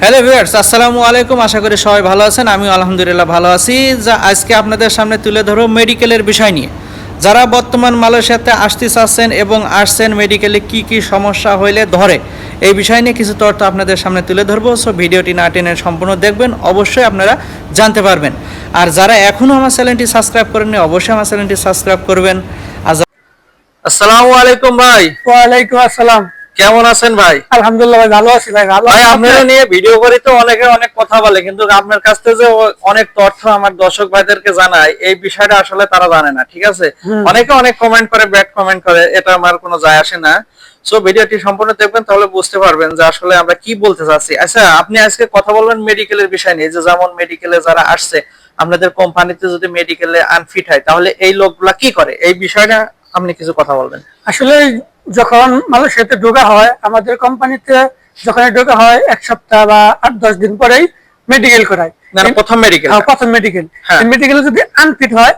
Hello viewers আসসালামু আলাইকুম। আশা করি সবাই ভালো আছেন। আমিও আলহামদুলিল্লাহ ভালো আছি। যা আজকে আপনাদের সামনে তুলে ধরো মেডিকেলের বিষয় নিয়ে। যারা বর্তমান মালয়েশিয়াতে আসতে চাচ্ছেন এবং আসছেন মেডিকেলে কি কি সমস্যা হইলে ধরে এই বিষয় নিয়ে কিছু তথ্য আপনাদের সামনে তুলে ধরবো। সো ভিডিওটি না টেনে সম্পূর্ণ দেখবেন। অবশ্যই আপনারা জানতে পারবেন। আর যারা এখনও আমার চ্যানেলটি সাবস্ক্রাইব করেননি অবশ্যই আমার চ্যানেলটি সাবস্ক্রাইব করবেন। আসসালামু আলাইকুম ভাই। ওয়ালাইকুম আসসালাম। কেমন আছেন ভাই? আলহামদুলিল্লাহ ভাই ভালো আছি ভাই ভালো ভাই। আপনারা নিয়ে ভিডিও করি তো অনেকে অনেক কথা বলে কিন্তু আপনার কাছ থেকে যে অনেক তথ্য আমার দর্শক ভাইদেরকে জানায় এই বিষয়টা আসলে তারা জানে না ঠিক আছে? অনেকে অনেক কমেন্ট করে ব্যাড কমেন্ট করে এটা আমার কোনো যায় আসে না। সো ভিডিওটি সম্পূর্ণ দেখবেন তাহলে বুঝতে পারবেন যে আসলে আমরা কি বলতে চাচ্ছি। আচ্ছা আপনি আজকে কথা বলবেন মেডিকেলের বিষয় নিয়ে যে যেমন মেডিকেলে যারা আসছে আপনাদের কোম্পানিতে যদি মেডিকেলে আনফিট হয় তাহলে এই লোকগুলা কি করে? এই বিষয়টা আপনি কিছু কথা বলবেন। আসলে যখন মালয়েশিয়াতে ঢোকা হয় আমাদের কোম্পানিতে যখন ঢোকা হয় এক সপ্তাহ বা আট দশ দিন পরেই মেডিকেল করায়। না না, প্রথম মেডিকেল হ্যাঁ, প্রথম মেডিকেল হ্যাঁ। মেডিকেলে যদি আনফিট হয়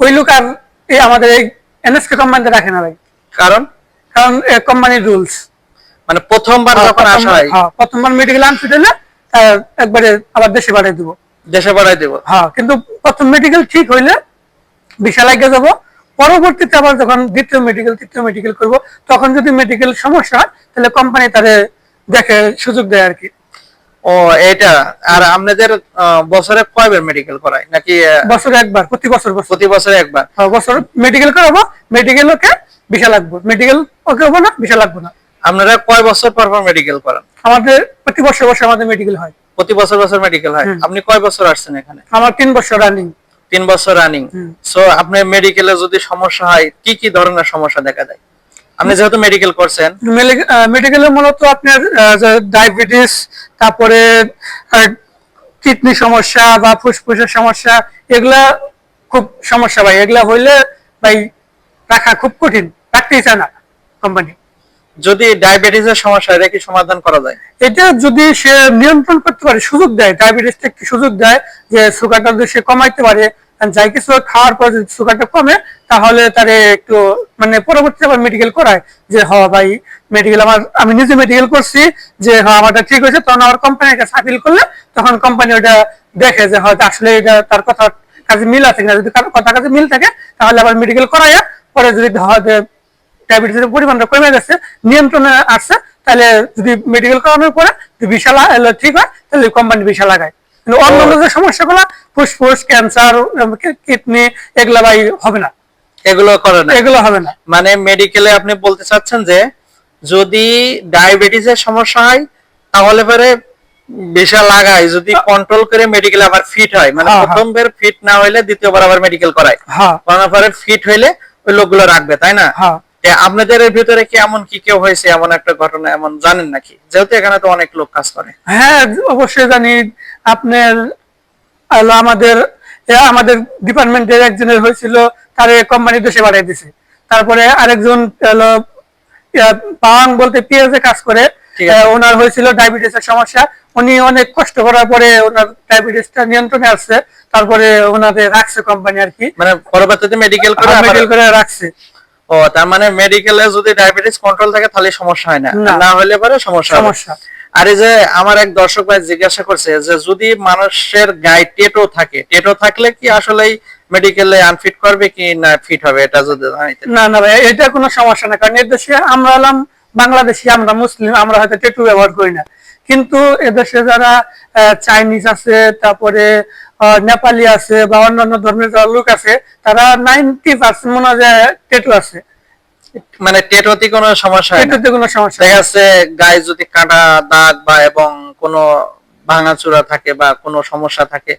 ওই লোক আর এই আমাদের এই এনএসকে কোম্পানিতে রাখে না ভাই। কারণ? কারণ কোম্পানির রুলস মানে প্রথমবার যখন আসা হয়। প্রথমবার মেডিকেল আনফিট হলে একবারে আবার দেশে পাঠিয়ে দিব। দেশে বাড়াই দেবো। হ্যাঁ কিন্তু প্রথম মেডিকেল ঠিক হইলে বিশাল আগে যাব। পরবর্তীতে আবার যখন দ্বিতীয় মেডিকেল তৃতীয় মেডিকেল করব তখন যদি মেডিকেল সমস্যা হয় তাহলে কোম্পানি তাদের দেখে সুযোগ দেয় আর কি ও এটা আর আপনাদের বছরে কয়বার মেডিকেল করায়? নাকি বছরে একবার প্রতি বছর প্রতি বছরে একবার? হ্যাঁ, বছর মেডিকেল করাবো মেডিকেল ওকে বিশাল লাগবে। মেডিকেল ওকে হব না বিশাল লাগবে না। আপনারা কয় বছর পর পর মেডিকেল করান? আমাদের প্রতি বছর বছর আমাদের মেডিকেল হয়। প্রতি বছর বছর মেডিকেল হয়? আপনি কয় বছর আসছেন এখানে? আমার তিন বছর রানিং তিন বছর রানিং সো আপনার মেডিকেলে যদি সমস্যা হয় কি কি ধরনের সমস্যা দেখা দেয়? আপনি যেহেতু মেডিকেল করছেন। মেডিকেলে মূলত আপনার ডায়াবেটিস তারপরে কিডনি সমস্যা বা ফুসফুসের সমস্যা এগুলা খুব সমস্যা ভাই। এগুলা হইলে ভাই রাখা খুব কঠিন। রাখতেই চায় না কোম্পানি যদি ডায়াবেটিসের সমস্যা এটা কি সমাধান করা যায়? এটা যদি সে নিয়ন্ত্রণ করতে পারে, সুযোগ দেয় ডায়াবেটিসটা একটু সুযোগ দেয় যে সুগারটা যদি সে কমাইতে পারে যাই কিছু খাওয়ার পর যদি সুগারটা কমে, তাহলে তারে একটু মানে পরবর্তীতে আবার মেডিকেল করায় যে, হ ভাই মেডিকেল আমার, আমি নিজে মেডিকেল করছি, যে, হ, আমারটা ঠিক হয়েছে, তখন আমার কোম্পানির কাছে আপিল করলে, তখন কোম্পানি ওটা দেখে যে, হয়তো আসলে এটা তার কথা কাজে মিল আছে কিনা, যদি কথা কাছে মিল থাকে, তাহলে আবার মেডিকেল করায় পরে যদি হয়তো ডায়াবেটিসের পরিমাণটা কমে গেছে নিয়ন্ত্রণে আসছে তাহলে যদি মেডিকেল করানোর পরে বিশাল ঠিক হয় তাহলে কোম্পানি বিশাল লাগায়। কিন্তু অন্যান্য যে সমস্যাগুলো ফুসফুস ক্যান্সার কিডনি এগুলা ভাই হবে না। এগুলো করে না। এগুলো হবে না। মানে মেডিকেলে আপনি বলতে চাচ্ছেন যে যদি ডায়াবেটিসের সমস্যা হয় তাহলে পরে বেশা লাগায়। যদি কন্ট্রোল করে মেডিকেল আবার ফিট হয় মানে হ্যাঁ, হ্যাঁ। প্রথমবার ফিট না হইলে দ্বিতীয়বার আবার মেডিকেল করায়। হ্যাঁ। করানোর পরে ফিট হইলে ওই লোকগুলো রাখবে তাই না? হ্যাঁ আপনাদের ভিতরে কি এমন কি কেউ হয়েছে? এমন একটা ঘটনা এমন জানেন নাকি? যেহেতু এখানে তো অনেক লোক কাজ করে। হ্যাঁ অবশ্যই জানি। আপনার আমাদের আমাদের ডিপার্টমেন্টের একজনের হয়েছিল তার কোম্পানি দেশে বাড়াই দিছে। তারপরে আরেকজন পাওয়াং বলতে পিএসএ কাজ করে। ওনার হয়েছিল ডায়াবেটিসের সমস্যা। উনি অনেক কষ্ট করার পরে ওনার ডায়াবেটিসটা নিয়ন্ত্রণে আসছে। তারপরে ওনাদের রাখছে কোম্পানি আর কি। মানে পরবর্তীতে মেডিকেল করে মেডিকেল করে রাখছে। ও তার মানে মেডিকেলে যদি ডায়াবেটিস কন্ট্রোল থাকে তাহলে সমস্যা হয় না। না। হলে পরে সমস্যা সমস্যা। আর এই যে আমার এক দর্শক ভাই জিজ্ঞাসা করছে যে যদি মানুষের গায়ে টেটো থাকে টেটো থাকলে কি আসলেই মেডিকেলে আনফিট করবে কি না ফিট হবে? এটা যদি না না ভাই এটা কোনো সমস্যা না। কারণ এদেশে আমরা হলাম বাংলাদেশি আমরা মুসলিম আমরা হয়তো টেটু ব্যবহার করি না। কিন্তু এদেশে যারা চাইনিজ আছে তারপরে নেপালি আছে বা অন্যান্য ধর্মের যারা লোক আছে তারা নাইনটি পার্সেন্ট মনে হয় টেটু আছে মানে টেটোতে কোনো সমস্যা হয় টেটুতে কোনো সমস্যা দেখা। যাচ্ছে গায়ে যদি কাটা দাগ বা এবং কোনো ভাঙাচোরা থাকে বা কোনো সমস্যা থাকে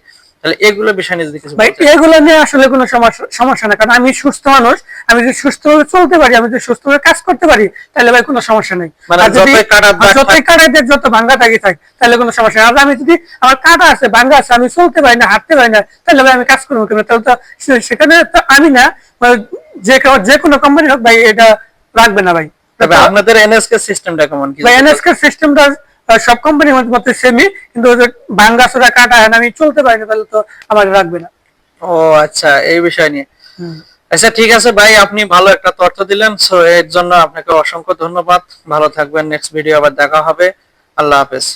তাহলে এগুলো বিষয় নিয়ে যদি কিছু ভাই এগুলো নিয়ে আসলে কোনো সমস্যা সমস্যা না কারণ আমি সুস্থ মানুষ আমি যদি সুস্থভাবে চলতে পারি আমি যদি সুস্থভাবে কাজ করতে পারি তাহলে ভাই কোনো সমস্যা নেই। মানে যতই যত ভাঙ্গা থাকি থাক তাহলে কোনো সমস্যা নেই। আর আমি যদি আমার কাটা আছে ভাঙ্গা আছে আমি চলতে পারি না হাঁটতে পারি না তাহলে ভাই আমি কাজ করব কেন তাহলে তো সেখানে তো আমি না বা যে যে কোনো কোম্পানি হোক ভাই এটা রাখবে না ভাই। তবে আপনাদের এনএসকে সিস্টেমটা কেমন কি? ভাই এনএসকে সিস্টেমটা সব কোম্পানির মধ্যে সেমই কিন্তু ভাঙ্গা সোরা কাটা হয় না, আমি চলতে পারি না তাহলে তো আমার রাখবে না। ও আচ্ছা এই বিষয় নিয়ে। আচ্ছা ঠিক আছে ভাই আপনি ভালো একটা তথ্য দিলেন সো এর জন্য আপনাকে অসংখ্য ধন্যবাদ। ভালো থাকবেন নেক্সট ভিডিও আবার দেখা হবে। আল্লাহ হাফেজ।